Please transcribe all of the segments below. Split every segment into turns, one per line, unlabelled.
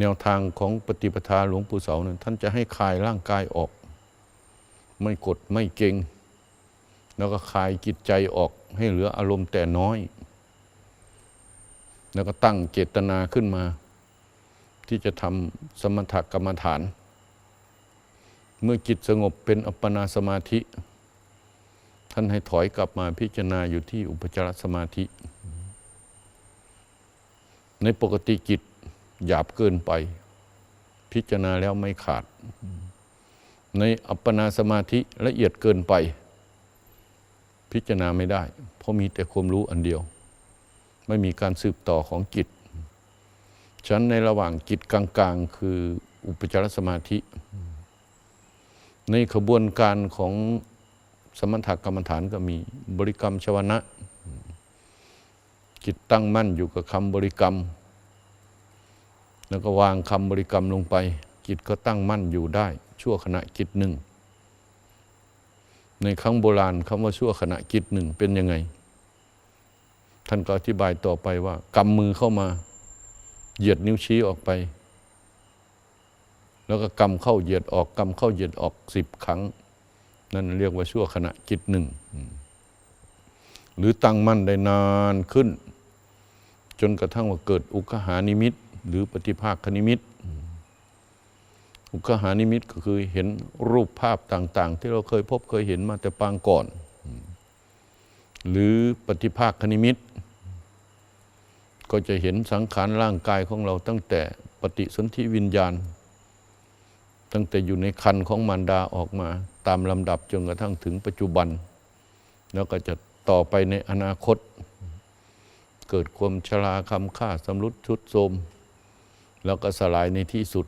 แนวทางของปฏิปทาหลวงปู่เสาเนี่ยท่านจะให้คลายร่างกายออก ไม่กดไม่เกร็งแล้วก็คลายจิตใจออกให้เหลืออารมณ์แต่น้อย แล้วก็ตั้งเจตนาขึ้นมา ที่จะทำสมถกรรมฐาน เมื่อจิตสงบเป็นอัปปนาสมาธิ ท่านให้ถอยกลับมาพิจารณาอยู่ที่อุปจารสมาธิ ในปกติจิต หยาบเกินไป พิจารณาแล้วไม่ขาด ในอัปปนาสมาธิละเอียดเกินไป พิจารณาไม่ได้ เพราะมีแต่ความรู้อันเดียว ไม่มีการสืบต่อของจิตฉะนั้นในระหว่างจิตกลางๆ คืออุปจารสมาธิ ในขบวนการของสมถกรรมฐานก็มีบริกรรมชวนะจิตตั้งมั่นอยู่กับคำบริกรรม แล้วก็วางคำบริกรรมลงไป จิตก็ตั้งมั่นอยู่ได้ ชั่วขณะจิตหนึ่ง ในครั้งโบราณคำว่าชั่วขณะจิตหนึ่งเป็นยังไง ท่านก็อธิบายต่อไปว่ากำมือเข้ามา เหยียดนิ้วชี้ออกไป แล้วก็กำเข้าเหยียดออกกำเข้าเหยียดออกสิบครั้ง นั่นเรียกว่าชั่วขณะจิตหนึ่งหรือตั้งมั่นได้นานขึ้น จนกระทั่งว่าเกิดอุกหานิมิต หรือปฏิภาคนิมิตอุกหานิมิตก็คือเห็นรูปภาพต่าง ๆ ที่เราเคยพบเคยเห็นมาแต่ปางก่อน หรือปฏิภาคนิมิต ก็จะเห็นสังขารร่างกายของเราตั้งแต่ปฏิสนธิวิญญาณ ตั้งแต่อยู่ในคันของมารดาออกมาตามลำดับจนกระทั่งถึงปัจจุบัน แล้วก็จะต่อไปในอนาคต เกิดความชราคำค่าสำรุดชุดโทรม แล้วก็สลายในที่สุด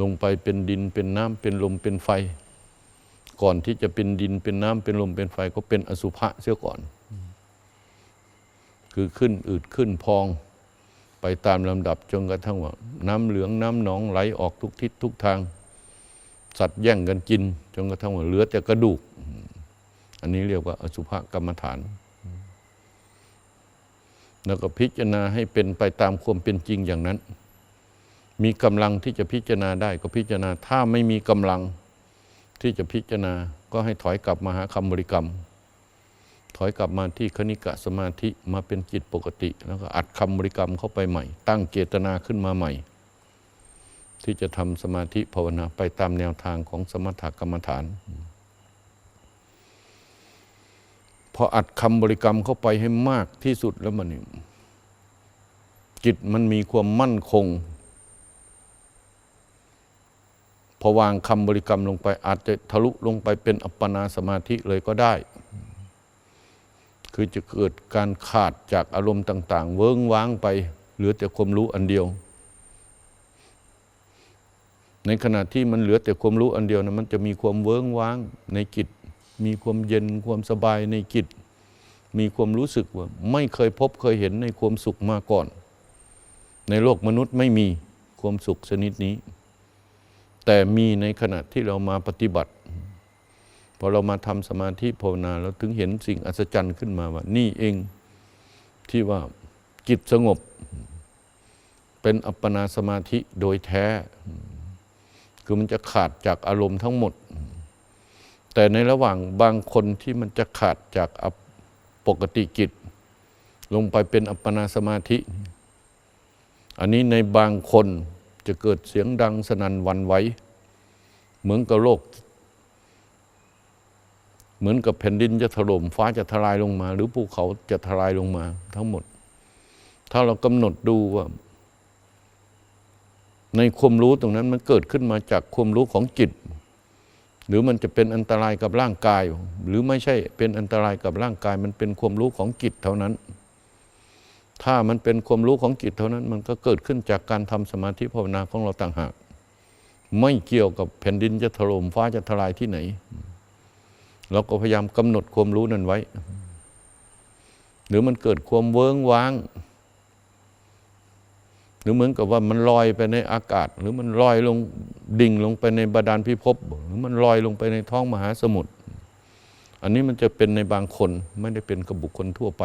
ลงไปเป็นดินเป็นน้ำเป็นลมเป็นไฟ ก่อนที่จะเป็นดินเป็นน้ำเป็นลมเป็นไฟก็เป็นอสุภะเสียก่อน คือขึ้นอืดขึ้นพอง ไปตามลำดับจนกระทั่งว่า น้ำเหลืองน้ำหนองไหลออกทุกทิศทุกทาง สัตว์แย่งกันกินจนกระทั่งว่าเหลือแต่กระดูก อันนี้เรียกว่าอสุภะกรรมฐาน แล้วก็พิจารณาให้เป็นไปตามความเป็นจริงอย่างนั้น มีกำลังที่จะพิจารณาได้ก็พิจารณา ถ้าไม่มีกำลังที่จะพิจารณาก็ให้ถอยกลับมาหาคำบริกรรม ถอยกลับมาที่คณิกะสมาธิมาเป็นจิตปกติ แล้วก็อัดคำบริกรรมเข้าไปใหม่ ตั้งเจตนาขึ้นมาใหม่ ที่จะทำสมาธิภาวนาไปตามแนวทางของสมถกรรมฐาน พออัดคำบริกรรมเข้าไปให้มากที่สุดแล้วมันจิตมันมีความมั่นคง พอวางคำบริกรรมลงไป อาจจะทะลุลงไปเป็นอัปปนาสมาธิเลยก็ได้ คือจะเกิดการขาดจากอารมณ์ต่าง ๆ เวิ้งว้างไป เหลือแต่ความรู้อันเดียว ในขณะที่มันเหลือแต่ความรู้อันเดียวนะมันจะมีความเวิ้งว้างในจิต มีความเย็นความสบายในจิต มีความรู้สึกว่า ไม่เคยพบเคยเห็นในความสุขมาก่อน ในโลกมนุษย์ไม่มีความสุขชนิดนี้ แต่มีในขณะที่เรามาปฏิบัติพอเรามาทำสมาธิภาวนาเราถึงเห็นสิ่งอัศจรรย์ขึ้นมาว่า นี่เองที่ว่าจิตสงบ เป็นอัปปนาสมาธิโดยแท้ คือมันจะขาดจากอารมณ์ทั้งหมด แต่ในระหว่างบางคนที่มันจะขาดจากปกติจิต ลงไปเป็นอัปปนาสมาธิ อันนี้ในบางคนจะเกิดเสียงดังสนั่นวันไหวเหมือนกับโลก เหมือนกับแผ่นดินจะถล่มฟ้าจะทลายลงมา หรือภูเขาจะทลายลงมา ทั้งหมด ถ้าเรากำหนดดูว่าในความรู้ตรงนั้นมันเกิดขึ้นมาจากความรู้ของจิต หรือมันจะเป็นอันตรายกับร่างกาย หรือไม่ใช่เป็นอันตรายกับร่างกาย มันเป็นความรู้ของจิตเท่านั้น ถ้ามันเป็นความรู้ของจิตเท่านั้น มันก็เกิดขึ้นจากการทำสมาธิภาวนาของเราต่างหาก ไม่เกี่ยวกับแผ่นดินจะถล่มฟ้าจะทลายที่ไหนเราก็พยายามกำหนดความรู้นั้นไว้ หรือมันเกิดความเวิ้งว้าง หรือเหมือนกับว่ามันลอยไปในอากาศ หรือมันลอยลงดิ่งลงไปในบาดาลพิภพหรือมันลอยลงไปในท้องมหาสมุทรอันนี้มันจะเป็นในบางคนไม่ได้เป็นกับบุคคลทั่วไป